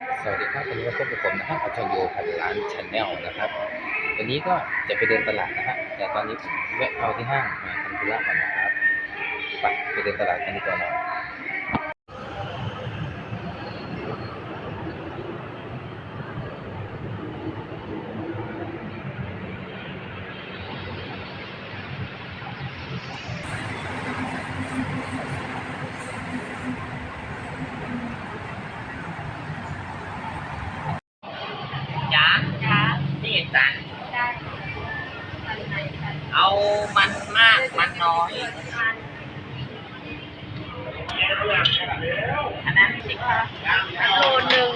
สวัสดีครับวันนี้มาพบกับผมนะฮะอัจฉริยพันล้านชาแนลนะครับ วันนี้ก็จะไปเดินตลาดนะฮะ แต่ตอนนี้ผมแวะเข้าที่ห้างมาทำธุระก่อนนะครับ ไปไปเดินตลาดกันดีกว่าเนาะจ๋า จ้า นี่จัน ได้ เอามันมากมันน้อย อันนั้นสิคะโลนึง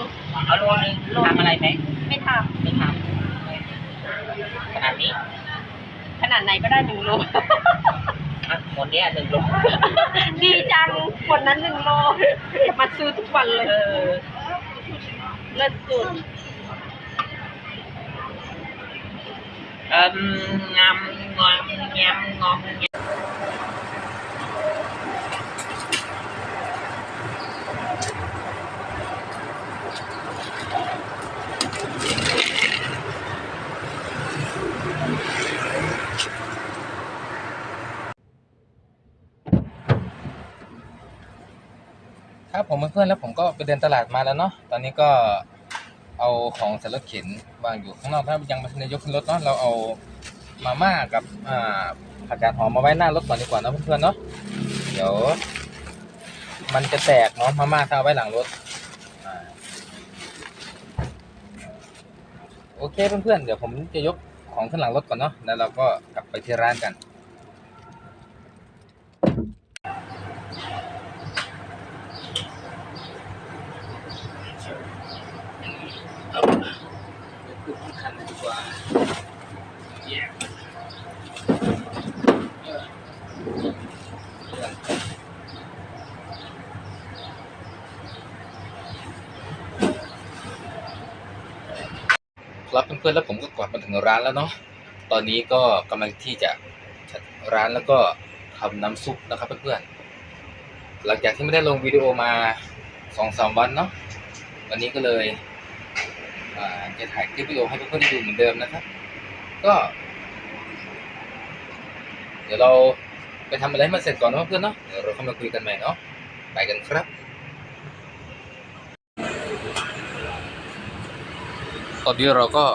เอาโลนึงทำอะไรไหมไม่ทไม่ทำขนาดนี้ำขนาดไหนก็ได้หนึ่งโลอะหมดเนี้ยหนึ่งโลดีจังคนนั้นหนึ่งโลจะมาซื้อทุกวันเลยเออเลิศสุด เอิ่มงามงอมแงมงอมแงมครับผมเพื่อนๆแล้วผมก็ไปเดินตลาดมาแล้วเนาะตอนนี้ก็ ของใส่รถเข็นวางอยู่ข้างนอกถ้ายังไม่ทันได้ยกขึ้นรถเนาะเราเอามาม่ากับอ่าผักกาดหอมมาไว้หน้ารถก่อนดีกว่าเนะเพื่อนๆเนาะเดี๋ยว มันจะแตกเนาะมาม่าถ้าเอาไว้หลังรถโอเคเพื่อนๆเดี๋ยวผมจะยกของขึ้นหลังรถก่อนเนาะแล้วเราก็กลับไปที่ร้านกัน ครับเพื่อนๆแล้วผมก็กลับมาถึงร้านแล้วเนาะ ตอนนี้ก็กำลังที่จะจัดร้านแล้วก็ทำน้ำซุปนะครับเพื่อนๆ หลังจากที่ไม่ได้ลงวิดีโอมาสองสามวันเนาะ วันนี้ก็เลยจะถ่ายคลิปวิดีโอให้เพื่อนๆได้ดูเหมือนเดิมนะครับ ก็ เดี๋ยวเราไปทำอะไรให้มันเสร็จก่อนนะเพื่อนเนาะเดี๋ยวเราเข้ามาคุยกันใหม่เนาะไปกันครับตอนนี้เราก็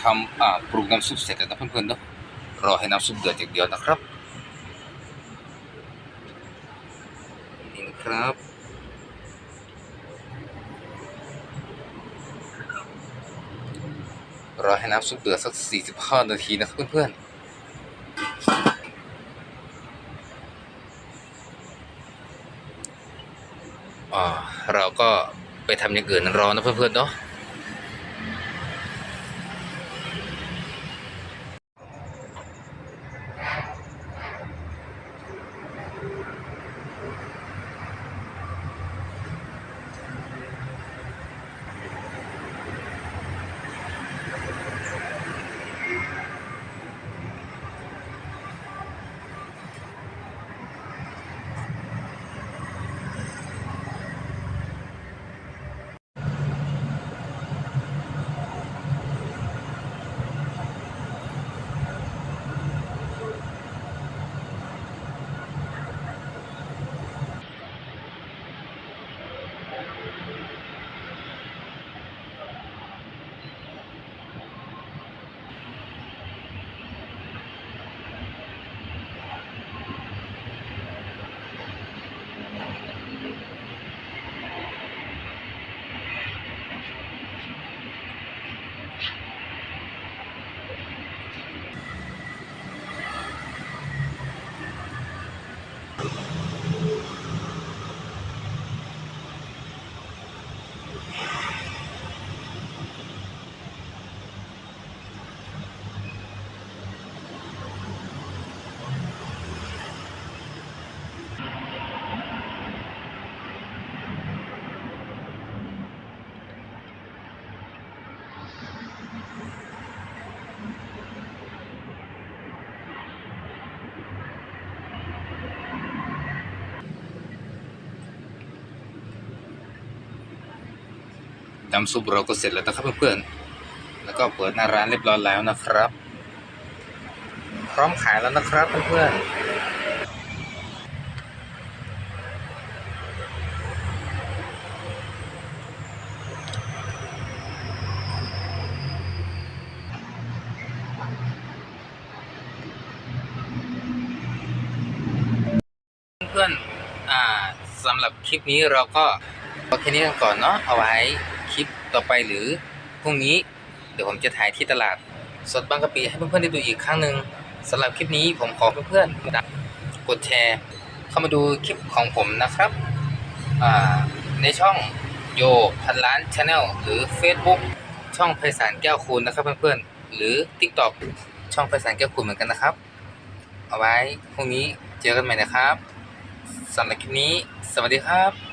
ทำอ่าปรุงน้ำซุปเสร็จแล้วนะเพื่อนๆเนาะรอให้น้ำซุปเดือดอย่างเดียวนะครับนี่นะครับรอให้น้ำซุปเดือดสัก 45 นาทีนะครับเพื่อนๆอ่า เราก็ไปทำอย่างอื่นรอนะเพื่อนๆเนาะ น้ำซุปเราก็เสร็จแล้วนะครับเพื่อนๆ แล้วก็เปิดหน้าร้านเรียบร้อยแล้วนะครับ พร้อมขายแล้วนะครับเพื่อนๆเพื่อนสำหรับคลิปนี้เราก็เอาแค่นี้กันก่อนเนาะเอาไว้ คลิปต่อไปหรือพรุ่งนี้เดี๋ยวผมจะถ่ายที่ตลาด สดบางกะปิให้เพื่อนๆได้ดูอีกครั้งหนึ่งสำหรับคลิปนี้ผมขอเพื่อนๆกดแชร์ เข้ามาดูคลิปของผมนะครับในช่องโยพันล้านชาแนลหรือ Facebook ช่องไพศาลแก้วคูณนะครับเพื่อนๆหรือ TikTok ช่องไพศาลแก้วคูณเหมือนกันนะครับ เอาไว้พรุ่งนี้เจอกันใหม่นะครับสำหรับคลิปนี้ สวัสดีครับ